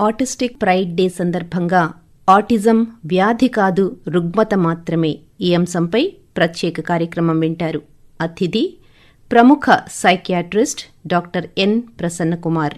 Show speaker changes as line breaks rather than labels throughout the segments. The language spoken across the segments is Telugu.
ఆటిస్టిక్ ప్రైడ్ డే సందర్భంగా ఆటిజం వ్యాధి కాదు రుగ్మత మాత్రమే ఈ అంశంపై ప్రత్యేక కార్యక్రమం వింటారు. అతిథి ప్రముఖ psychiatrist doctor N Prasannakumar.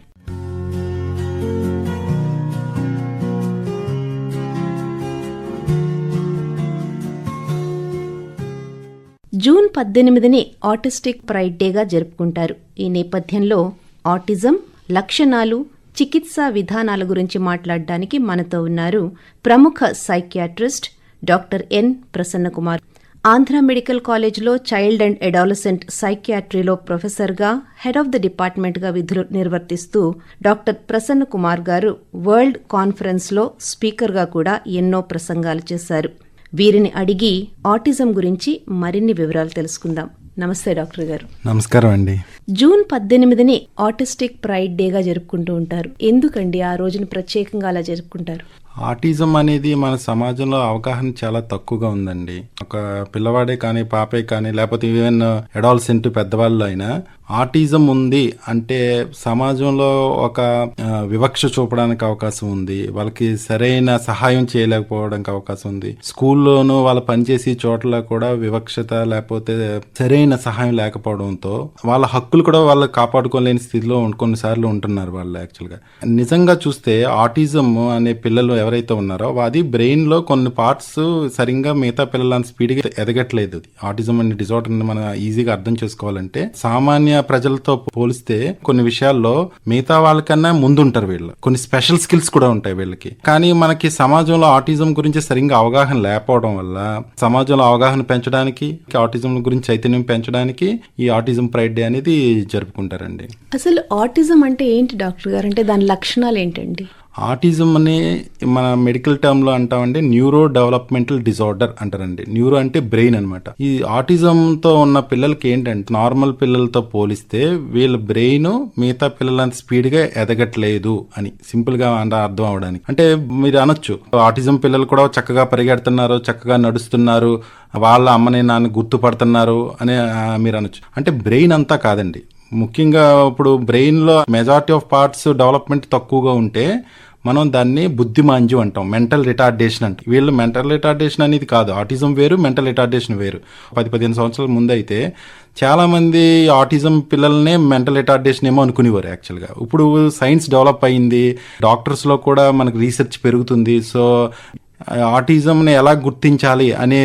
June పద్దెనిమిదిని autistic pride డేగా జరుపుకుంటారు. ఈ నేపథ్యంలో ఆటిజం లక్షణాలు చికిత్సా విధానాల గురించి మాట్లాడడానికి మనతో ఉన్నారు ప్రముఖ psychiatrist doctor N Prasannakumar. Andhra medical కాలేజ్లో చైల్డ్ అండ్ అడాలసెంట్ సైకియాట్రీలో ప్రొఫెసర్గా హెడ్ ఆఫ్ ద డిపార్ట్మెంట్గా విధులు నిర్వర్తిస్తూ డాక్టర్ ప్రసన్న కుమార్ గారు వరల్డ్ కాన్ఫరెన్స్లో స్పీకర్గా కూడా ఎన్నో ప్రసంగాలు చేశారు. వీరిని అడిగి ఆటిజం గురించి మరిన్ని వివరాలు తెలుసుకుందాం. నమస్తే డాక్టర్ గారు.
నమస్కారం అండి.
జూన్ పద్దెనిమిదిని ఆటిస్టిక్ ప్రైడ్ డేగా జరుపుకుంటూ ఉంటారు. ఎందుకండి ఆ రోజుని ప్రత్యేకంగా అలా జరుపుకుంటారు?
ఆటిజం అనేది మన సమాజంలో అవగాహన చాలా తక్కువగా ఉందండి. ఒక పిల్లవాడే కానీ పాపే కానీ లేకపోతే ఈవెన్ అడాల్సెంట్ పెద్దవాళ్ళు అయినా ఆటిజం ఉంది అంటే సమాజంలో ఒక వివక్ష చూపడానికి అవకాశం ఉంది. వాళ్ళకి సరైన సహాయం చేయలేకపోవడానికి అవకాశం ఉంది. స్కూల్లోనూ వాళ్ళు పనిచేసే చోట్ల కూడా వివక్షత లేకపోతే సరైన సహాయం లేకపోవడంతో వాళ్ళ హక్కులు కూడా వాళ్ళు కాపాడుకోలేని స్థితిలో కొన్నిసార్లు ఉంటున్నారు వాళ్ళు యాక్చువల్గా. నిజంగా చూస్తే ఆటిజం అనే పిల్లలు ఎవరైతే ఉన్నారో అది బ్రెయిన్లో కొన్ని పార్ట్స్ సరిగ్గా మిగతా పిల్లల స్పీడ్గా ఎదగట్లేదు. ఆటిజం అనే డిజార్డర్ మనం ఈజీగా అర్థం చేసుకోవాలంటే సామాన్య ప్రజలతో పోలిస్తే కొన్ని విషయాల్లో మిగతా వాళ్ళకన్నా ముందుంటారు వీళ్ళు. కొన్ని స్పెషల్ స్కిల్స్ కూడా ఉంటాయి వీళ్ళకి. కానీ మనకి సమాజంలో ఆటిజం గురించి సరిగ్గా అవగాహన లేకపోవడం వల్ల సమాజంలో అవగాహన పెంచడానికి ఆటిజం గురించి చైతన్యం పెంచడానికి ఈ ఆటిజం ప్రైడ్ డే అనేది జరుపుకుంటారండి.
అసలు ఆటిజం అంటే ఏంటి డాక్టర్ గారు? అంటే దాని లక్షణాలు ఏంటండి?
ఆటిజం అనే మన మెడికల్ టర్మ్లో అంటామంటే న్యూరో డెవలప్మెంటల్ డిజార్డర్ అంటారండి. న్యూరో అంటే బ్రెయిన్ అనమాట ఈ ఆటిజం తో ఉన్న పిల్లలకి ఏంటంటే నార్మల్ పిల్లలతో పోలిస్తే వీళ్ళ బ్రెయిన్ మిగతా పిల్లలంత స్పీడ్గా ఎదగట్లేదు అని సింపుల్గా అంటే అర్థం అవడానికి. అంటే మీరు అనొచ్చు ఆటిజం పిల్లలు కూడా చక్కగా పరిగెడుతున్నారు చక్కగా నడుస్తున్నారు వాళ్ళ అమ్మని నాన్న గుర్తుపడుతున్నారు అని మీరు అనొచ్చు. అంటే బ్రెయిన్ అంతా కాదండి. ముఖ్యంగా ఇప్పుడు బ్రెయిన్లో మెజారిటీ ఆఫ్ పార్ట్స్ డెవలప్మెంట్ తక్కువగా ఉంటే మనం దాన్ని బుద్ధిమాంద్యం అంటాం మెంటల్ రిటార్డేషన్ అంటే. వీళ్ళు మెంటల్ రిటార్డేషన్ అనేది కాదు ఆటిజం వేరు మెంటల్ రిటార్డేషన్ వేరు. పది పదిహేను సంవత్సరాల ముందు అయితే చాలామంది ఆటిజం పిల్లల్నే మెంటల్ రిటార్డేషన్ ఏమో అనుకునేవారు యాక్చువల్గా ఇప్పుడు సైన్స్ డెవలప్ అయింది డాక్టర్స్లో కూడా మనకు రీసెర్చ్ పెరుగుతుంది. సో ఆటిజంని ఎలా గుర్తించాలి అనే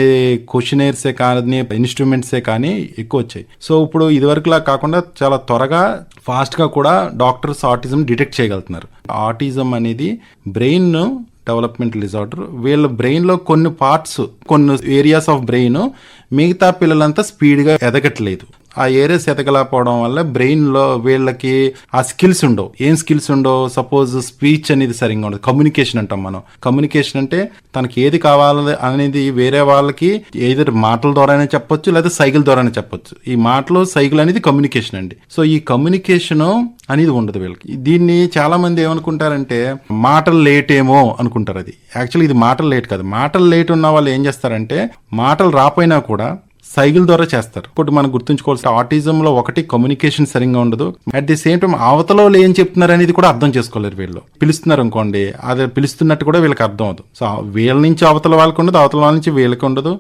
క్వశ్చనేర్సే కానీ ఇన్స్ట్రుమెంట్సే కానీ ఎక్కువ వచ్చాయి. సో ఇప్పుడు ఇదివరకులా కాకుండా చాలా త్వరగా ఫాస్ట్గా కూడా డాక్టర్స్ ఆటిజం డిటెక్ట్ చేయగలుగుతున్నారు. ఆటిజం అనేది బ్రెయిన్ డెవలప్మెంట్ డిజార్డర్. వీళ్ళ బ్రెయిన్లో కొన్ని పార్ట్స్ కొన్ని ఏరియాస్ ఆఫ్ బ్రెయిన్ మిగతా పిల్లలంతా స్పీడ్గా ఎదగట్లేదు. ఆ ఏరియాస్ ఎతకలేకపోవడం వల్ల బ్రెయిన్లో వీళ్ళకి ఆ స్కిల్స్ ఉండవు. ఏం స్కిల్స్ ఉండవు? సపోజ్ స్పీచ్ అనేది సరిగ్గా ఉండదు. కమ్యూనికేషన్ అంటాం మనం. కమ్యూనికేషన్ అంటే తనకి ఏది కావాలి అనేది వేరే వాళ్ళకి ఏదో మాటల ద్వారానే చెప్పొచ్చు లేదా సైకిల్ ద్వారానే చెప్పొచ్చు. ఈ మాటలు సైకిల్ అనేది కమ్యూనికేషన్ అండి. సో ఈ కమ్యూనికేషన్ అనేది ఉండదు వీళ్ళకి. దీన్ని చాలా మంది ఏమనుకుంటారంటే మాటలు లేట్ ఏమో అనుకుంటారు అది. యాక్చువల్లీ ఇది మాటలు లేట్ కాదు. మాటలు లేట్ ఉన్న వాళ్ళు ఏం చేస్తారంటే మాటలు రాపోయినా కూడా సైకిల్ ద్వారా చేస్తారు. ఇప్పుడు మనం గుర్తుంచుకోవాల్సిన ఆటిజం లో ఒకటి కమ్యూనికేషన్ సరిగ్గా ఉండదు. అట్ ది సేమ్ టైం అవతల ఏం చెప్తున్నారు అనేది కూడా అర్థం చేసుకోలేరు వీళ్ళు. పిలుస్తున్నారు అనుకోండి అది పిలుస్తున్నట్టు కూడా వీళ్ళకి అర్థం అవుతుంది సో వీళ్ళ నుంచి అవతల వాళ్ళకి ఉండదు అవతల వాళ్ళ నుంచి వీళ్ళకి ఉండదు.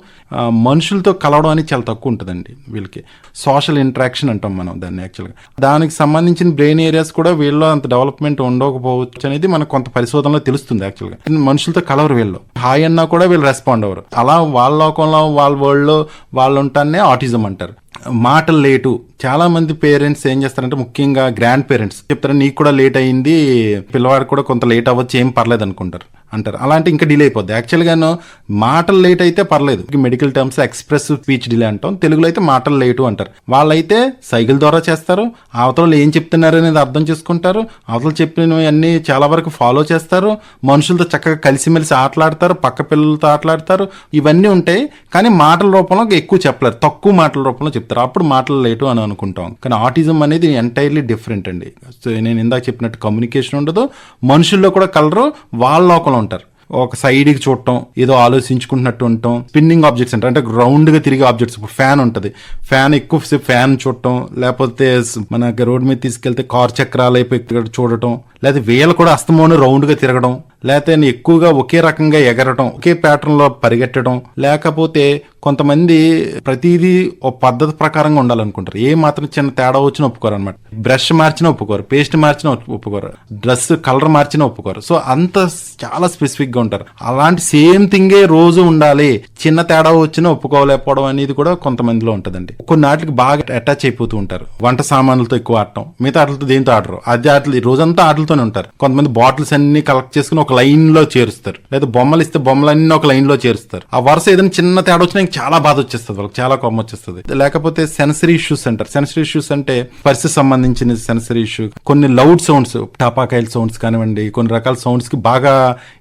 మనుషులతో కలవడం అనేది చాలా తక్కువ ఉంటుందండి వీళ్ళకి. సోషల్ ఇంటరాక్షన్ అంటాం మనం దాన్ని యాక్చువల్గా దానికి సంబంధించిన బ్రెయిన్ ఏరియాస్ కూడా వీళ్ళు అంత డెవలప్మెంట్ ఉండకపోవచ్చు అనేది మనకు కొంత పరిశోధనలో తెలుస్తుంది యాక్చువల్గా మనుషులతో కలవరు వీళ్ళు. హాయ్ అన్నా కూడా వీళ్ళు రెస్పాండ్ అవ్వరు. అలా వాళ్ళ లోకంలో వాళ్ళ వరల్డ్లో వాళ్ళ ఉంటానే ఆటిజం అంటారు. మాటలు లేటు చాలా మంది పేరెంట్స్ ఏం చేస్తారంటే ముఖ్యంగా గ్రాండ్ పేరెంట్స్ చెప్తారు నీకు కూడా లేట్ అయింది పిల్లవాడు కూడా కొంత లేట్ అవ్వచ్చు ఏం పర్లేదు అనుకుంటారు. అంటారు. అలాంటి ఇంకా డిలే అయిపోద్ది. యాక్చువల్గాను మాటలు లేట్ అయితే పర్లేదు. Medical terms express speech delay అంటాం. తెలుగులో అయితే మాటలు లేటు అంటారు. వాళ్ళైతే సైకిల్ ద్వారా చేస్తారు. అవతల ఏం చెప్తున్నారు అనేది అర్థం చేసుకుంటారు. అవతల చెప్పినవి చాలా వరకు ఫాలో చేస్తారు. మనుషులతో చక్కగా కలిసిమెలిసి ఆటలాడతారు. పక్క పిల్లలతో ఆటలాడతారు. ఇవన్నీ ఉంటాయి. కానీ మాటల రూపంలో ఎక్కువ చెప్పలేరు. తక్కువ మాటల రూపంలో చెప్తారు. అప్పుడు మాటలు లేటు అని అనుకుంటాం. కానీ ఆటిజం అనేది ఎంటైర్లీ డిఫరెంట్ అండి. సో నేను ఇందాక చెప్పినట్టు కమ్యూనికేషన్ ఉండదు మనుషుల్లో కూడా కలరు వాళ్ళ లోకంలో ఉంటారు. ఒక సైడ్కి చూడటం ఏదో ఆలోచించుకుంటున్నట్టు ఉండటం స్పిన్నింగ్ ఆబ్జెక్ట్స్ అంటారు. అంటే రౌండ్గా తిరిగే ఆబ్జెక్ట్స్ ఇప్పుడు ఫ్యాన్ ఉంటుంది. ఫ్యాన్ ఎక్కువసేపు ఫ్యాన్ చూడటం లేకపోతే మనకి మన రోడ్ మీద తీసుకెళ్తే కార్ చక్రాలు అయిపోయి చూడటం లేకపోతే వేలు కూడా అస్తమోను రౌండ్గా తిరగడం లేకపోతే ఎక్కువగా ఒకే రకంగా ఎగరటం ఒకే ప్యాటర్న్లో పరిగెట్టడం లేకపోతే కొంతమంది ప్రతిదీ ఒక పద్ధతి ప్రకారంగా ఉండాలనుకుంటారు. ఏ మాత్రం చిన్న తేడా వచ్చినా ఒప్పుకోరు అనమాట బ్రష్ మార్చినా ఒప్పుకోరు పేస్ట్ మార్చినా ఒప్పుకోరు డ్రెస్ కలర్ మార్చినా ఒప్పుకోరు. సో అంత చాలా స్పెసిఫిక్గా ఉంటారు. అలాంటి సేమ్ థింగే రోజు ఉండాలి. చిన్న తేడా వచ్చినా ఒప్పుకోలేకపోవడం అనేది కూడా కొంతమందిలో ఉంటుందండి. కొన్ని ఆటలకి బాగా అటాచ్ అయిపోతూ ఉంటారు. వంట సామాన్లతో ఎక్కువ ఆడటం మిగతా ఆటలతో దేంతో ఆడరు. అదే ఆటలు రోజంతా ఆటలతో ఆటలతోనే ఉంటారు. కొంతమంది బాటిల్స్ అన్ని కలెక్ట్ చేసుకుని ఒక లైన్లో చేరుస్తారు. లేదా బొమ్మలు ఇస్తే బొమ్మలన్నీ ఒక లైన్లో చేరుస్తారు. ఆ వరుస ఏదైనా చిన్న తేడా వచ్చినా చాలా బాధ వచ్చేస్తుంది వాళ్ళకి చాలా కోపం వచ్చేస్తుంది. లేకపోతే సెన్సరీ ఇష్యూస్ అంటారు. సెన్సరీ ఇష్యూస్ అంటే పరిస్థితి సంబంధించిన సెన్సరీ ఇష్యూ కొన్ని లౌడ్ సౌండ్స్ టపాకాయల సౌండ్స్ కానివ్వండి కొన్ని రకాల సౌండ్స్కి బాగా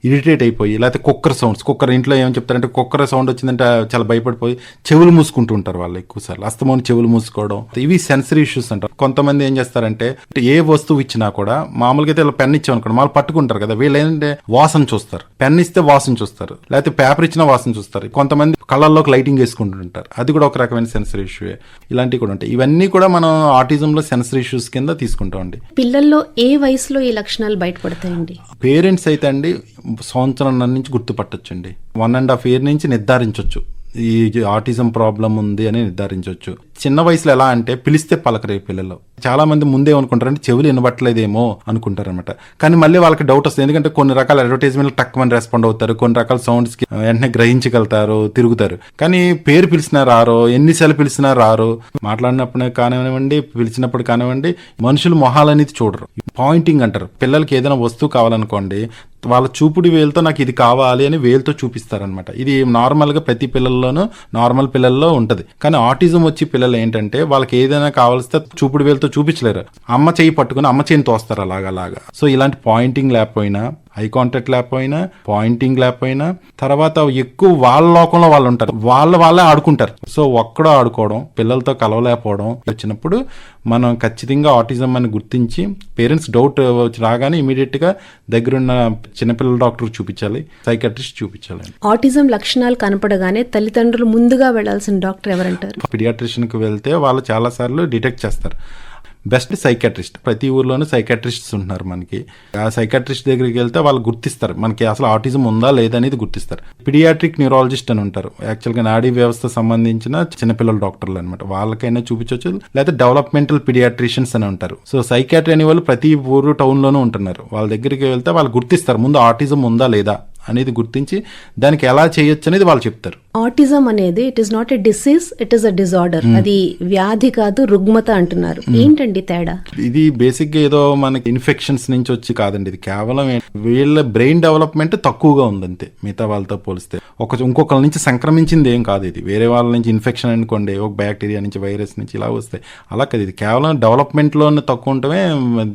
ఇరిటేట్ అయిపోయి లేకపోతే కుక్కర్ సౌండ్స్ కుక్కర్ ఇంట్లో ఏం చెప్తారంటే కుక్కర్ సౌండ్ వచ్చిందంటే చాలా భయపడిపోయి చెవులు మూసుకుంటూ ఉంటారు వాళ్ళు ఎక్కువ సార్లు అస్తమాను చెవులు మూసుకోవడం. ఇవి సెన్సరీ ఇష్యూస్ అంటారు. కొంతమంది ఏం చేస్తారంటే ఏ వస్తువు ఇచ్చినా కూడా మామూలుగా అయితే ఇలా పెన్ ఇచ్చామనుకోండి వాళ్ళు పట్టుకుంటారు కదా వీళ్ళు ఏంటంటే వాసన చూస్తారు. పెన్ ఇస్తే వాసన చూస్తారు లేకపోతే పేపర్ ఇచ్చినా వాసన చూస్తారు. కొంతమంది కళ్ళల్లోకి లైటింగ్ వేసుకుంటుంటారు. అది కూడా ఒక రకమైన సెన్సరీ ఇష్యూ ఇలాంటివి కూడా ఉంటాయి. ఇవన్నీ కూడా మనం ఆటిజంలో సెన్సరీ ఇష్యూస్ కింద తీసుకుంటామండి
పిల్లల్లో ఏ వయసులో ఈ లక్షణాలు బయటపడతాయండి?
పేరెంట్స్ అయితే అండి సంవత్సరం నుంచి గుర్తుపట్టొచ్చండి. వన్ అండ్ హాఫ్ ఇయర్ నుంచి నిర్ధారించవచ్చు ఈ ఆటిజం ప్రాబ్లం ఉంది అని నిర్ధారించవచ్చు చిన్న వయసులో ఎలా అంటే పిలిస్తే పలకరే పిల్లలు. చాలా మంది ముందే అనుకుంటారంటే చెవులు వినబట్టలేదేమో అనుకుంటారనమాట కానీ మళ్ళీ వాళ్ళకి డౌట్ వస్తుంది. ఎందుకంటే కొన్ని రకాల అడ్వర్టైజ్మెంట్లు తక్కువ రెస్పాండ్ అవుతారు. కొన్ని రకాల సౌండ్స్కి వెంటనే గ్రహించగలుగుతారు తిరుగుతారు. కానీ పేరు పిలిచినా రారు ఎన్నిసార్లు పిలిచినా రారు మాట్లాడినప్పుడు కానివ్వండి పిలిచినప్పుడు కానివ్వండి మనుషులు మొహాలు అనేది చూడరు. పాయింటింగ్ అంటారు. పిల్లలకి ఏదైనా వస్తువు కావాలనుకోండి వాళ్ళ చూపుడు వేలుతో నాకు ఇది కావాలి అని వేలుతో చూపిస్తారనమాట ఇది నార్మల్గా ప్రతి పిల్లల్లోనూ నార్మల్ పిల్లల్లో ఉంటుంది. కానీ ఆటిజం వచ్చి పిల్లలు ఏంటంటే వాళ్ళకి ఏదైనా కావాల్స్తే చూపుడు వేలతో చూపించలేరు. అమ్మ చేయి పట్టుకుని అమ్మ చేయిని తోస్తారు అలాగా అలాగా. సో ఇలాంటి పాయింటింగ్ లేకపోయినా ఐ కాంటాక్ట్ లేకపోయినా పాయింటింగ్ లేకపోయినా తర్వాత ఎక్కువ వాళ్ళ లోకంలో వాళ్ళు ఉంటారు. వాళ్ళ వాళ్ళే ఆడుకుంటారు. సో ఒక్కడో ఆడుకోవడం పిల్లలతో కలవలేకపోవడం వచ్చినప్పుడు మనం ఖచ్చితంగా ఆటిజం అని గుర్తించి పేరెంట్స్ డౌట్ రాగానే ఇమీడియట్గా దగ్గరున్న చిన్నపిల్లల డాక్టర్ చూపించాలి సైకాట్రిస్ట్ చూపించాలి.
ఆటిజం లక్షణాలు కనపడగానే తల్లిదండ్రులు ముందుగా వెళ్ళాల్సిన డాక్టర్ ఎవరంటారు?
పిడియాట్రిషియన్కి వెళ్తే వాళ్ళు చాలా సార్లు డిటెక్ట్ చేస్తారు. Best psychiatrist. ప్రతి ఊర్లోనూ సైకాట్రిస్ట్స్ ఉంటున్నారు మనకి. ఆ సైకాట్రిస్ట్ దగ్గరికి వెళ్తే వాళ్ళు గుర్తిస్తారు. మనకి అసలు ఆటిజం ఉందా లేదా అనేది గుర్తిస్తారు. పిడియాట్రిక్ న్యూరాలజిస్ట్ అని ఉంటారు. యాక్చువల్గా నాడీ వ్యవస్థ సంబంధించిన చిన్నపిల్లల డాక్టర్లు అనమాట వాళ్ళకైనా చూపించవచ్చు లేదా డెవలప్మెంటల్ పిడియాట్రిషియన్స్ అని ఉంటారు. సో సైకాట్రీ అనే వాళ్ళు ప్రతి ఊరు టౌన్లోనూ ఉంటున్నారు. వాళ్ళ దగ్గరికి వెళ్తే వాళ్ళు గుర్తిస్తారు. ముందు ఆటిజం ఉందా లేదా అనేది గుర్తించి దానికి ఎలా చేయొచ్చు అనేది వాళ్ళు చెప్తారు.
ఆటిజం అనేది it is not a disease it is a disorder అది వ్యాధి కాదు రుగ్మత అంటున్నారు. ఏంటండి తేడా?
ఇది బేసిక్గా ఏదో మనకి ఇన్ఫెక్షన్స్ నుంచి వచ్చి కాదండి. ఇది కేవలం వీళ్ళ బ్రెయిన్ డెవలప్మెంట్ తక్కువగా ఉంది అంతే మిగతా వాళ్ళతో పోలిస్తే. ఒక ఇంకొకరి నుంచి సంక్రమించింది ఏం కాదు ఇది. వేరే వాళ్ళ నుంచి ఇన్ఫెక్షన్ అనుకోండి ఒక బ్యాక్టీరియా నుంచి వైరస్ నుంచి ఇలా వస్తాయి అలా కాదు ఇది. కేవలం డెవలప్మెంట్లో తక్కువ ఉండటమే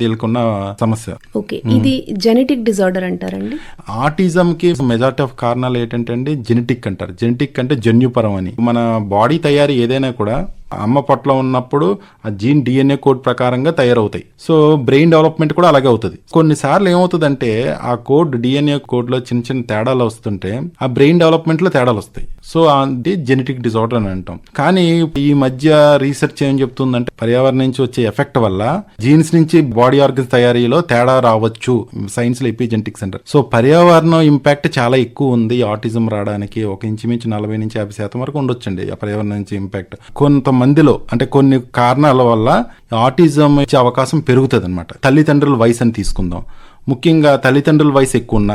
దీనికున్న సమస్య.
ఓకే. ఇది జెనెటిక్ డిజార్డర్ అంటారండి?
ఆటిజం కి మెజారిటీ ఆఫ్ కారణాలు ఏంటంటే అండి జెనెటిక్ అంటారు. జెనెటిక్ అంటే జన్యుపరం అని. మన బాడీ తయారీ ఏదైనా కూడా అమ్మ పొట్టలో ఉన్నప్పుడు ఆ జీన్ డిఎన్ఏ కోడ్ ప్రకారంగా తయారవుతాయి. సో బ్రెయిన్ డెవలప్మెంట్ కూడా అలాగే అవుతుంది. కొన్నిసార్లు ఏమవుతుందంటే ఆ కోడ్ డిఎన్ఏ కోడ్లో చిన్న చిన్న తేడాలు వస్తుంటే ఆ బ్రెయిన్ డెవలప్మెంట్లో తేడాలు వస్తాయి. సో అది జెనెటిక్ డిజార్డర్ అని అంటాం. కానీ ఈ మధ్య రీసెర్చ్ ఏం చెప్తుందంటే పర్యావరణం నుంచి వచ్చే ఎఫెక్ట్ వల్ల జీన్స్ నుంచి బాడీ ఆర్గన్స్ తయారీలో తేడా రావచ్చు. సైన్స్లో ఎపిజెనెటిక్స్ అంటారు సో పర్యావరణం ఇంపాక్ట్ చాలా ఎక్కువ ఉంది. ఆటిజం రావడానికి ఒక ఇంచుమించు నలభై నుంచి యాభై శాతం వరకు ఉండొచ్చండి ఆ పర్యావరణం నుంచి ఇంపాక్ట్. కొంత మందిలో అంటే కొన్ని కారణాల వల్ల ఆటిజం వచ్చే అవకాశం పెరుగుతుంది అనమాట తల్లిదండ్రుల వయసు అని తీసుకుందాం. ముఖ్యంగా తల్లిదండ్రుల వయసు ఎక్కువ ఉన్న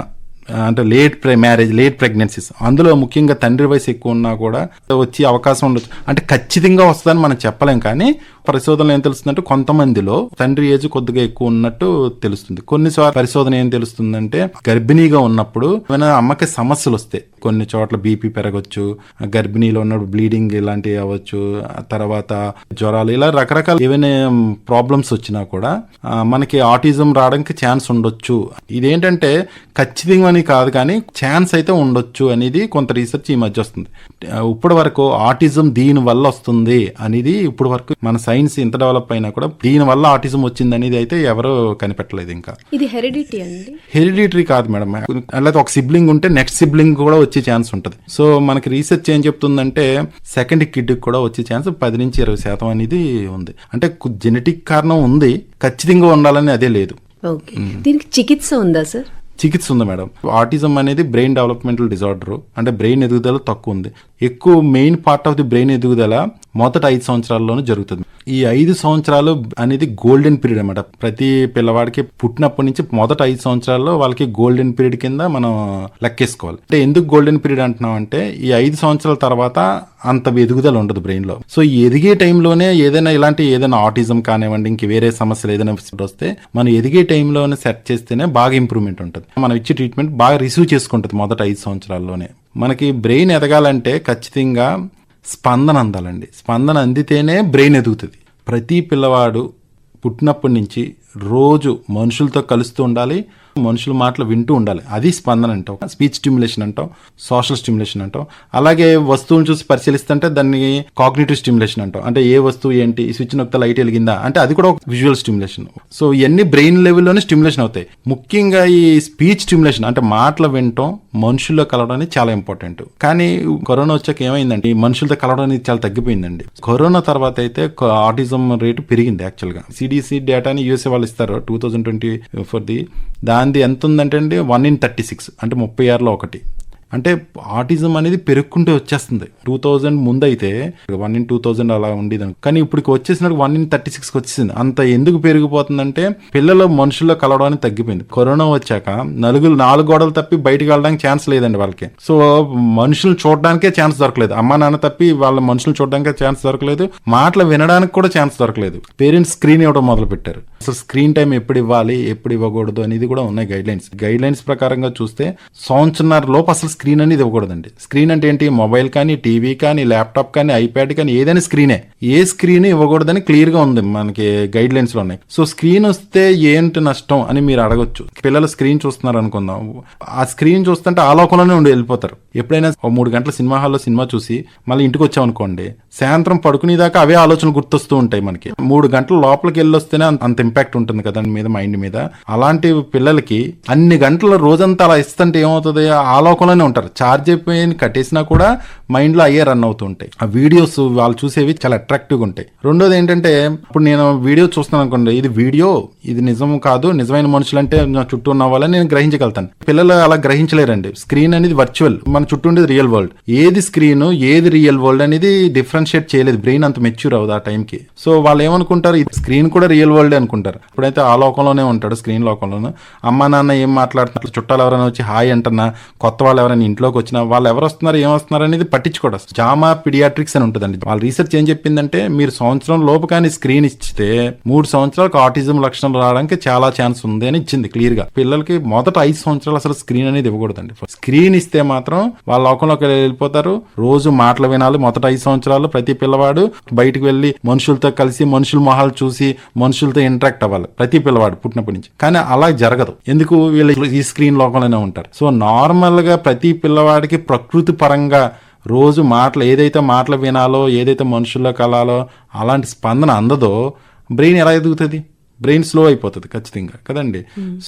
అంటే late pre marriage late pregnancies అందులో ముఖ్యంగా తండ్రి వయసు ఎక్కువ ఉన్నా కూడా వచ్చే అవకాశం ఉండొచ్చు. అంటే ఖచ్చితంగా వస్తుందని మనం చెప్పలేం కానీ పరిశోధనలు ఏం తెలుస్తుందంటే కొంతమందిలో తండ్రి ఏజ్ కొద్దిగా ఎక్కువ ఉన్నట్టు తెలుస్తుంది. కొన్నిసార్లు పరిశోధన ఏం తెలుస్తుందంటే గర్భిణీగా ఉన్నప్పుడు ఏమైనా అమ్మకి సమస్యలు వస్తాయి. కొన్ని చోట్ల బీపీ పెరగచ్చు గర్భిణీలో ఉన్నప్పుడు బ్లీడింగ్ ఇలాంటివి అవ్వచ్చు ఆ తర్వాత జ్వరాలు ఇలా రకరకాల ఏవైనా ప్రాబ్లమ్స్ వచ్చినా కూడా మనకి ఆటిజం రావడానికి ఛాన్స్ ఉండొచ్చు. ఇదేంటంటే ఖచ్చితంగా అని కాదు కానీ ఛాన్స్ అయితే ఉండొచ్చు అనేది కొంత రీసెర్చ్ ఈ మధ్య వస్తుంది. ఇప్పటి వరకు ఆటిజం దీని వల్ల వస్తుంది అనేది ఇప్పటి వరకు మన సైన్స్ ఇంత డెవలప్ అయినా కూడా దీని వల్ల ఆటిజం వచ్చింది అనేది అయితే ఎవరు కనిపెట్టలేదు ఇంకా.
ఇది హెరిడిటీ అండి.
హెరిడిటరీ కాదు మేడం. అలాగే ఒక సిబ్లింగ్ ఉంటే నెక్స్ట్ సిబ్లింగ్ కూడా వచ్చే ఛాన్స్ ఉంటుంది. సో మనకి రీసెర్చ్ ఏం చెప్తుందంటే సెకండ్ కిడ్ కూడా వచ్చే ఛాన్స్ పది నుంచి ఇరవై శాతం అనేది ఉంది. అంటే జెనెటిక్ కారణం ఉంది. ఖచ్చితంగా ఉండాలని అదే లేదు.
దీనికి చికిత్స ఉందా సార్?
చికిత్స ఉంది మేడం. ఆటిజం అనేది బ్రెయిన్ డెవలప్మెంటల్ డిజార్డర్. అంటే బ్రెయిన్ ఎదుగుదల తక్కువ ఉంది. ఎక్కువ main part of the brain ఎదుగుదల మొదట ఐదు సంవత్సరాల్లోనూ జరుగుతుంది. ఈ ఐదు సంవత్సరాలు అనేది గోల్డెన్ పీరియడ్ అనమాట ప్రతి పిల్లవాడికి పుట్టినప్పటి నుంచి మొదట ఐదు సంవత్సరాల్లో వాళ్ళకి గోల్డెన్ పీరియడ్ కింద మనం లెక్కేసుకోవాలి. అంటే ఎందుకు గోల్డెన్ పీరియడ్ అంటున్నాం అంటే ఈ ఐదు సంవత్సరాల తర్వాత అంత ఎదుగుదల ఉండదు బ్రెయిన్లో. సో ఈ ఎదిగే టైంలోనే ఏదైనా ఇలాంటి ఏదైనా ఆటిజం కానివ్వండి ఇంక వేరే సమస్యలు ఏదైనా వస్తే మనం ఎదిగే టైంలోనే సెట్ చేస్తేనే బాగా ఇంప్రూవ్మెంట్ ఉంటుంది. మనం ఇచ్చే ట్రీట్మెంట్ బాగా రిసీవ్ చేసుకుంటుంది మొదట ఐదు సంవత్సరాల్లోనే. మనకి బ్రెయిన్ ఎదగాలంటే ఖచ్చితంగా స్పందన అందాలండి. స్పందన అందితేనే బ్రెయిన్ ఎదుగుతుంది. ప్రతి పిల్లవాడు పుట్టినప్పటి నుంచి రోజు మనుషులతో కలుస్తూ ఉండాలి మనుషుల మాటలు వింటూ ఉండాలి. అది స్పందన అంటాం స్పీచ్ స్టిమ్యులేషన్ అంటాం సోషల్ స్టిమ్యులేషన్ అంటాం అలాగే వస్తువుని చూసి పరిశీలిస్తుంటే దాన్ని కాగ్నిటివ్ స్టిమ్యులేషన్ అంటాం అంటే ఏ వస్తువు ఏంటి? స్విచ్ నొక్కితే లైట్ వెలిగిందా? అంటే అది కూడా ఒక విజువల్ స్టిమ్యులేషన్. సో ఇవన్నీ బ్రెయిన్ లెవెల్లోనే స్టిమ్యులేషన్ అవుతాయి. ముఖ్యంగా ఈ స్పీచ్ స్టిమ్యులేషన్ అంటే మాటలు వినటం మనుషుల్లో కలవడం అనేది చాలా ఇంపార్టెంట్. కానీ కరోనా వచ్చాక ఏమైందంటే ఈ మనుషులతో కలవడం అనేది చాలా తగ్గిపోయిందండి. కరోనా తర్వాత అయితే ఆటిజం రేటు పెరిగింది యాక్చువల్గా. సిడిసి డేటాని యూఎస్ఏ వాళ్ళు ఇస్తారు టూ థౌజండ్ ట్వంటీ ఫోర్ది. దానిది ఎంత ఉందంటే అండి వన్ ఇన్ థర్టీ సిక్స్ అంటే ముప్పై ఆరులో ఒకటి. అంటే ఆటిజం అనేది పెరుక్కుంటూ వచ్చేస్తుంది. టూ థౌజండ్ ముందు అయితే వన్ ఇన్ టూ థౌజండ్ అలా ఉండేది కానీ ఇప్పుడు వచ్చేసిన వన్ ఇన్ థర్టీ సిక్స్కి వచ్చేసింది. అంత ఎందుకు పెరిగిపోతుందంటే పిల్లలు మనుషుల్లో కలవడానికి తగ్గిపోయింది. కరోనా వచ్చాక నలుగురు నాలుగు గోడలు తప్పి బయటకు వెళ్ళడానికి ఛాన్స్ లేదండి వాళ్ళకి. సో మనుషులు చూడడానికే ఛాన్స్ దొరకలేదు. అమ్మా నాన్న తప్పి వాళ్ళ మనుషులు చూడడానికే ఛాన్స్ దొరకలేదు. మాటలు వినడానికి కూడా ఛాన్స్ దొరకలేదు. పేరెంట్స్ స్క్రీన్ ఇవ్వడం మొదలు పెట్టారు అసలు స్క్రీన్ టైం ఎప్పుడు ఇవ్వాలి ఎప్పుడు ఇవ్వకూడదు అనేది కూడా ఉన్నాయి గైడ్ లైన్స్ గైడ్ లైన్స్ ప్రకారంగా చూస్తే సంవత్సరాల లోపు అసలు స్క్రీన్ అనేది ఇవ్వకూడదండి. స్క్రీన్ అంటే ఏంటి? మొబైల్ కానీ టీవీ కానీ ల్యాప్టాప్ కానీ ఐప్యాడ్ కానీ ఏదైనా స్క్రీనే. ఏ స్క్రీన్ ఇవ్వకూడదని క్లియర్గా ఉంది మనకి గైడ్ లైన్స్లో ఉన్నాయి. సో స్క్రీన్ వస్తే ఏంటి నష్టం అని మీరు అడగొచ్చు. పిల్లలు స్క్రీన్ చూస్తున్నారు అనుకుందాం. ఆ స్క్రీన్ చూస్తుంటే ఆలోకంలోనే ఉండి వెళ్ళిపోతారు. ఎప్పుడైనా మూడు గంటల సినిమా హాల్లో సినిమా చూసి మళ్ళీ ఇంటికి వచ్చామనుకోండి సాయంత్రం పడుకునేదాకా అవే ఆలోచనలు గుర్తొస్తూ ఉంటాయి మనకి. మూడు గంటల లోపలికి వెళ్ళి వస్తేనే అంత- అంత ఇంపాక్ట్ ఉంటుంది కదా మీద మైండ్ మీద. అలాంటి పిల్లలకి అన్ని గంటల రోజంతా అలా ఇస్తుంటే ఏమవుతుంది? ఆలోకంలోనే ఉంటారు. ఛార్జ్ అయిపోయి కట్టేసినా కూడా మైండ్లో అయ్యే రన్ అవుతూ ఉంటాయి ఆ వీడియోస్ వాళ్ళు చూసేవి చాలా అట్రాక్టివ్గా ఉంటాయి. రెండోది ఏంటంటే ఇప్పుడు నేను వీడియో చూస్తున్నాను అనుకోండి ఇది వీడియో ఇది నిజం కాదు నిజమైన మనుషులు అంటే నా చుట్టూ ఉన్న వాళ్ళని నేను గ్రహించగలుగుతాను. పిల్లలు అలా గ్రహించలేరండి. స్క్రీన్ అనేది వర్చువల్ మన చుట్టూ ఉండేది రియల్ వరల్డ్ ఏది స్క్రీన్ ఏది రియల్ వరల్డ్ అనేది డిఫరెన్షియేట్ చేయలేదు. బ్రెయిన్ అంత మెచ్యూర్ అవ్వదు ఆ టైంకి సో వాళ్ళు ఏమనుకుంటారు స్క్రీన్ కూడా రియల్ వరల్డ్ అనుకుంటారు. ఇప్పుడైతే ఆ లోకంలోనే ఉంటాడు స్క్రీన్ లోకంలోనూ. అమ్మ నాన్న ఏం మాట్లాడుతున్నారు? చుట్టాలు ఎవరైనా వచ్చి హాయ్ అంటున్నా కొత్త వాళ్ళు ఎవరైనా ఇంట్లోకి వచ్చిన వాళ్ళు ఎవరు వస్తున్నారు ఏం వస్తున్నారు అనేది పట్టించుకోవడం జామా పిడియాట్రిక్స్ అని ఉంటుందండి. వాళ్ళ రీసెర్చ్ ఏం చెప్పిందంటే మీరు సంవత్సరం లోపు కానీ స్క్రీన్ ఇస్తే మూడు సంవత్సరాలకు ఆటిజం లక్షణాలు రావడానికి చాలా ఛాన్స్ ఉంది అని ఇచ్చింది క్లియర్గా. పిల్లలకి మొదట ఐదు సంవత్సరాలు అసలు స్క్రీన్ అనేది ఇవ్వకూడదండి. స్క్రీన్ ఇస్తే మాత్రం వాళ్ళ లోకంలోకి వెళ్ళిపోతారు. రోజు మాటలు వినాలి. మొదట ఐదు సంవత్సరాలు ప్రతి పిల్లవాడు బయటకు వెళ్ళి మనుషులతో కలిసి మనుషుల మొహాలు చూసి మనుషులతో ఇంటరాక్ట్ అవ్వాలి. ప్రతి పిల్లవాడు పుట్టినప్పటి నుంచి. కానీ అలా జరగదు. ఎందుకు వీళ్ళు ఈ స్క్రీన్ లోకంలోనే ఉంటారు? సో నార్మల్గా ప్రతి పిల్లవాడికి ప్రకృతి పరంగా రోజు మాటలు ఏదైతే మాటలు వినాలో ఏదైతే మనుషుల్లో కలాలో అలాంటి స్పందన అందదో బ్రెయిన్ ఎలా ఎదుగుతుంది? బ్రెయిన్ స్లో అయిపోతుంది ఖచ్చితంగా కదండి?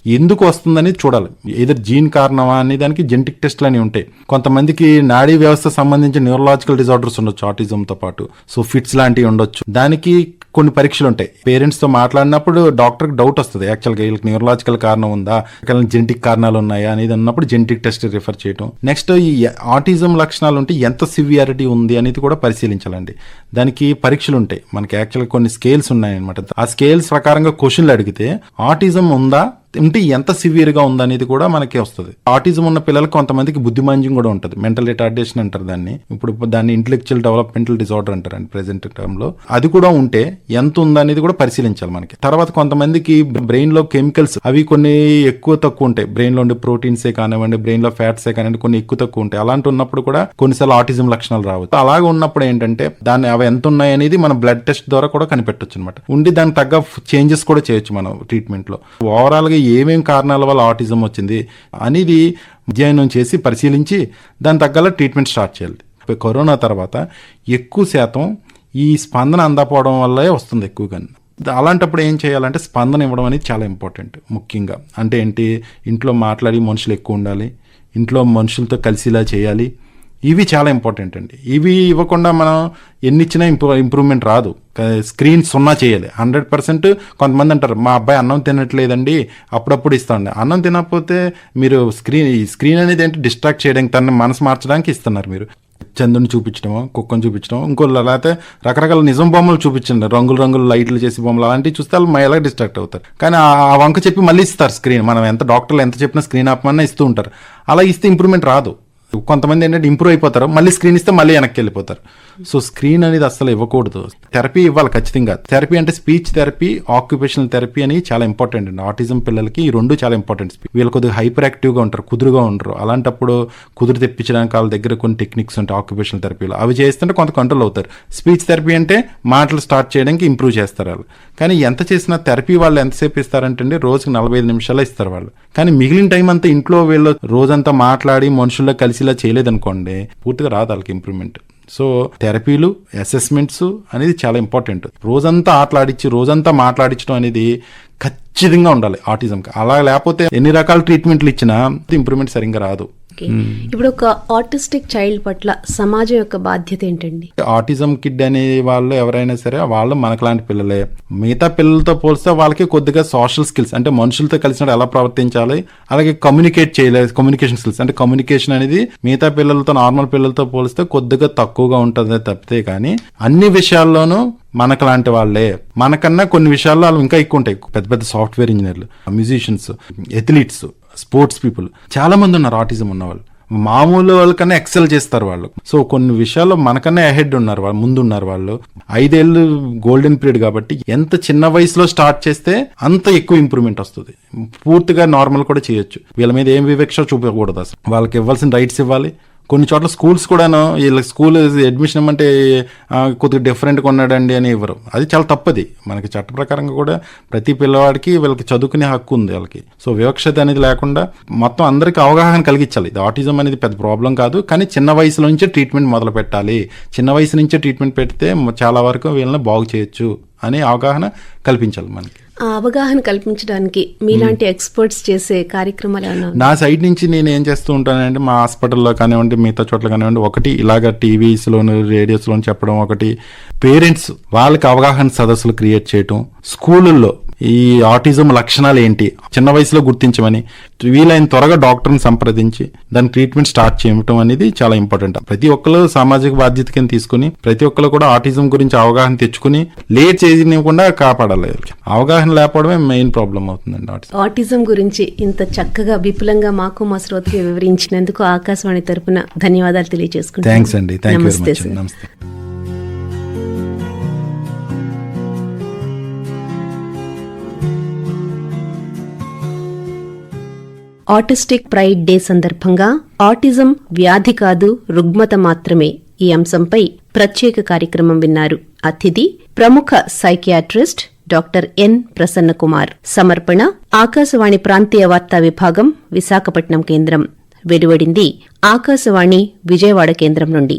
ఎందుకు వస్తుందని చూడాలి. ఏదో జీన్ కారణమా అనే దానికి జెనెటిక్ టెస్ట్లు అని ఉంటాయి. కొంతమందికి నాడీ వ్యవస్థ సంబంధించిన న్యూరలాజికల్ డిజార్డర్స్ ఉండొచ్చు ఆటిజంతో పాటు. సో ఫిట్స్ లాంటివి ఉండొచ్చు. దానికి కొన్ని పరీక్షలు ఉంటాయి పేరెంట్స్తో మాట్లాడినప్పుడు డాక్టర్కి డౌట్ వస్తుంది. యాక్చువల్గా వీళ్ళకి న్యూరలాజికల్ కారణం ఉందా? జెనెటిక్ కారణాలు ఉన్నాయా అనేది అన్నప్పుడు జెనెటిక్ టెస్ట్ రిఫర్ చేయటం. నెక్స్ట్ ఈ ఆటిజం లక్షణాలు ఉంటే ఎంత సివియారిటీ ఉంది అనేది కూడా పరిశీలించాలండి. దానికి పరీక్షలు ఉంటాయి మనకి యాక్చువల్గా కొన్ని స్కేల్స్ ఉన్నాయన్నమాట. ఆ స్కేల్స్ ప్రకారంగా క్వశ్చన్లు అడిగితే ఆటిజం ఉందా? ఉంటే ఎంత సివియర్గా ఉందనేది కూడా మనకి వస్తుంది. ఆటిజం ఉన్న పిల్లలకు కొంతమందికి బుద్ధిమాంద్యం కూడా ఉంటుంది. మెంటల్ రిటార్డేషన్ అంటారు దాన్ని. ఇప్పుడు దాన్ని ఇంటలెక్చువల్ డెవలప్మెంటల్ డిజార్డర్ అంటారు అండి ప్రెసెంట్ టైంలో అది కూడా ఉంటే ఎంత ఉందనేది కూడా పరిశీలించాలి మనకి. తర్వాత కొంతమందికి బ్రెయిన్లో కెమికల్స్ అవి కొన్ని ఎక్కువ తక్కువ ఉంటాయి. బ్రెయిన్లో ఉండే ప్రోటీన్సే కానివ్వండి బ్రెయిన్లో ఫ్యాట్సే కానివ్వండి కొన్ని ఎక్కువ తక్కువ ఉంటాయి. అలాంటి ఉన్నప్పుడు కూడా కొన్నిసార్లు ఆటిజం లక్షణాలు రావచ్చు. అలాగే ఉన్నప్పుడు ఏంటంటే దాన్ని అవి ఎంత ఉన్నాయి అనేది మనం బ్లడ్ టెస్ట్ ద్వారా కూడా కనిపెట్టొచ్చు అనమాట ఉండి దానికి తగ్గ చేంజెస్ కూడా చేయొచ్చు మనం ట్రీట్మెంట్లో. ఓవరాల్గా ఏమేం కారణాల వల్ల ఆటిజం వచ్చింది అనేది అధ్యయనం చేసి పరిశీలించి దాని తగ్గల ట్రీట్మెంట్ స్టార్ట్ చేయాలి. ఇప్పుడు కరోనా తర్వాత ఎక్కువ శాతం ఈ స్పందన అందకపోవడం వల్లే వస్తుంది ఎక్కువగా. అలాంటప్పుడు ఏం చేయాలంటే స్పందన ఇవ్వడం అనేది చాలా ఇంపార్టెంట్ ముఖ్యంగా. అంటే ఏంటి? ఇంట్లో మాట్లాడి మనుషులు ఎక్కువ ఉండాలి. ఇంట్లో మనుషులతో కలిసిలా చేయాలి. ఇవి చాలా ఇంపార్టెంట్ అండి. ఇవి ఇవ్వకుండా మనం ఎన్ని ఇచ్చినా ఇంప్రూవ్ ఇంప్రూవ్మెంట్ రాదు స్క్రీన్ సున్నా చేయాలి. హండ్రెడ్ పర్సెంట్ కొంతమంది అంటారు మా అబ్బాయి అన్నం తినట్లేదండి అప్పుడప్పుడు ఇస్తాండి. అన్నం తినకపోతే మీరు స్క్రీన్ ఈ స్క్రీన్ అనేది ఏంటి? డిస్ట్రాక్ట్ చేయడానికి తన మనసు మార్చడానికి ఇస్తున్నారు మీరు. చంద్రుని చూపించడం కుక్కను చూపించడం ఇంకో లేకపోతే రకరకాల నిజం బొమ్మలు చూపించండి. రంగులు రంగులు లైట్లు చేసి బొమ్మలు అలాంటివి చూస్తే వాళ్ళు ఎలా డిస్ట్రాక్ట్ అవుతారు. కానీ ఆ ఆ వంక చెప్పి మళ్ళీ ఇస్తారు స్క్రీన్ మనం ఎంత డాక్టర్లు ఎంత చెప్పినా స్క్రీన్ ఆపమన్నా ఇస్తూ ఉంటారు. అలా ఇస్తే ఇంప్రూవ్మెంట్ రాదు. కొంతమంది ఏంటంటే ఇంప్రూవ్ అయిపోతారు మళ్ళీ స్క్రీన్ ఇస్తే మళ్ళీ వెనక్కి వెళ్ళిపోతారు. సో స్క్రీన్ అనేది అసలు ఇవ్వకూడదు. థెరపీ ఇవ్వాలి ఖచ్చితంగా. థెరపీ అంటే స్పీచ్ థెరపీ ఆక్యుపేషనల్ థెరపీ అని చాలా ఇంపార్టెంట్ అండి. ఆటిజం పిల్లలకి ఈ రెండు చాలా ఇంపార్టెంట్ వీళ్ళు కొద్దిగా హైపర్ యాక్టివ్గా ఉంటారు కుదురుగా ఉంటారు అలాంటప్పుడు కుదురు తెప్పించడానికి వాళ్ళ దగ్గర కొన్ని టెక్నిక్స్ ఉంటాయి ఆక్యుపేషనల్ థెరపీలో అవి చేస్తుంటే కొంత కంట్రోల్ అవుతారు. స్పీచ్ థెరపీ అంటే మాటలు స్టార్ట్ చేయడానికి ఇంప్రూవ్ చేస్తారు వాళ్ళు. కానీ ఎంత చేసినా థెరపీ వాళ్ళు ఎంతసేపు ఇస్తారంటే అండి రోజుకి నలభై ఐదు నిమిషాలు ఇస్తారు వాళ్ళు. కానీ మిగిలిన టైం అంతా ఇంట్లో వీళ్ళు రోజంతా మాట్లాడి మనుషుల్లో కలిసి ఇలా చేయలేదనుకోండి పూర్తిగా రాదు వాళ్ళకి ఇంప్రూవ్మెంట్ సో థెరపీలు అసెస్మెంట్స్ అనేది చాలా ఇంపార్టెంట్. రోజంతా ఆటలాడించి రోజంతా మాట్లాడించడం అనేది ఖచ్చితంగా ఉండాలి ఆటిజంకి. అలా లేకపోతే ఎన్ని రకాల ట్రీట్మెంట్లు ఇచ్చినా ఇంప్రూవ్మెంట్ సరిగ్గా రాదు.
ఇప్పుడు ఒక ఆర్టిస్టిక్ చైల్డ్ పట్ల సమాజం యొక్క బాధ్యత ఏంటండి?
ఆటిజం కిడ్ అనే వాళ్ళు ఎవరైనా సరే వాళ్ళు మనకులాంటి పిల్లలే. మిగతా పిల్లలతో పోలిస్తే వాళ్ళకి కొద్దిగా సోషల్ స్కిల్స్ అంటే మనుషులతో కలిసినట్టు ఎలా ప్రవర్తించాలి అలాగే కమ్యూనికేట్ చేయలేదు కమ్యూనికేషన్ స్కిల్స్ అంటే కమ్యూనికేషన్ అనేది మిగతా పిల్లలతో నార్మల్ పిల్లలతో పోలిస్తే కొద్దిగా తక్కువగా ఉంటుంది తప్పితే కానీ అన్ని విషయాల్లోనూ మనకు లాంటి వాళ్ళే. మనకన్నా కొన్ని విషయాల్లో వాళ్ళు ఇంకా ఎక్కువ ఉంటాయి. పెద్ద పెద్ద సాఫ్ట్వేర్ ఇంజనీర్లు మ్యూజిషియన్స్ ఎథ్లీట్స్ స్పోర్ట్స్ పీపుల్. చాలా మంది ఉన్నారు ఆటిజం ఉన్నవాళ్ళు. మామూలు వాళ్ళకన్నా ఎక్సెల్ చేస్తారు వాళ్ళు. సో కొన్ని విషయాల్లో మనకన్నా అహెడ్ ఉన్నారు వాళ్ళు ముందు ఉన్నారు వాళ్ళు. ఐదేళ్ళు గోల్డెన్ పీరియడ్ కాబట్టి ఎంత చిన్న వయసులో స్టార్ట్ చేస్తే అంత ఎక్కువ ఇంప్రూవ్మెంట్ వస్తుంది. పూర్తిగా నార్మల్ కూడా చేయొచ్చు. వీళ్ళ మీద ఏం వివక్ష చూపకూడదు అసలు. వాళ్ళకి ఇవ్వాల్సిన రైట్స్ ఇవ్వాలి. కొన్ని చోట్ల స్కూల్స్ కూడాను వీళ్ళకి స్కూల్ అడ్మిషన్ ఇవ్వమంటే కొద్దిగా డిఫరెంట్గా ఉన్నాడండి అని ఇవ్వరు. అది చాలా తప్పది. మనకి చట్ట ప్రకారంగా కూడా ప్రతి పిల్లవాడికి వీళ్ళకి చదువుకునే హక్కు ఉంది వాళ్ళకి. సో వివక్షత అనేది లేకుండా మొత్తం అందరికీ అవగాహన కలిగించాలి. ఇది ఆటిజం అనేది పెద్ద ప్రాబ్లం కాదు. కానీ చిన్న వయసు నుంచే ట్రీట్మెంట్ మొదలు పెట్టాలి చిన్న వయసు నుంచే ట్రీట్మెంట్ పెడితే చాలా వరకు వీళ్ళని బాగు చేయొచ్చు. అనే అవగాహన కల్పించాలి మనకి
ఆ అవగాహన కల్పించడానికి మీలాంటి ఎక్స్పర్ట్స్ చేసే కార్యక్రమాలు?
నా సైడ్ నుంచి నేను ఏం చేస్తూ ఉంటానంటే మా హాస్పిటల్లో కానివ్వండి మిగతా చోట్ల కానివ్వండి ఒకటి ఇలాగ టీవీస్లోను రేడియోస్లోను చెప్పడం ఒకటి పేరెంట్స్ వాళ్ళకి అవగాహన సదస్సులు క్రియేట్ చేయటం స్కూళ్ళల్లో ఈ ఆటిజం లక్షణాలు ఏంటి? చిన్న వయసులో గుర్తించమని వీలైన త్వరగా డాక్టర్ని సంప్రదించి దాని ట్రీట్మెంట్ స్టార్ట్ చేయటం అనేది చాలా ఇంపార్టెంట్. ప్రతి ఒక్కరు సామాజిక బాధ్యత కింద తీసుకుని ప్రతి ఒక్కరు కూడా ఆటిజం గురించి అవగాహన తెచ్చుకుని లేట్ చేయనివ్వకుండా కాపాడాలి. అవగాహన లేకపోవడమే మెయిన్ ప్రాబ్లం అవుతుందండి ఆటిజం.
ఆటిజం గురించి ఇంత చక్కగా విపులంగా మాకు మా శ్రోతకి వివరించినందుకు ఆకాశవాణి తరపున ధన్యవాదాలు తెలియజేసుకుంటాను
థ్యాంక్స్ అండి. థ్యాంక్ యూ నమస్తే.
ఆటిస్టిక్ ప్రైడ్ డే సందర్భంగా ఆటిజం వ్యాధి కాదు రుగ్మత మాత్రమే ఈ అంశంపై ప్రత్యేక కార్యక్రమం విన్నారు. అతిథి ప్రముఖ psychiatrist doctor N Prasanna Kumar సమర్పణ ఆకాశవాణి ప్రాంతీయ వార్తా విభాగం విశాఖపట్నం కేంద్రం. వెలువడింది ఆకాశవాణి విజయవాడ కేంద్రం నుండి.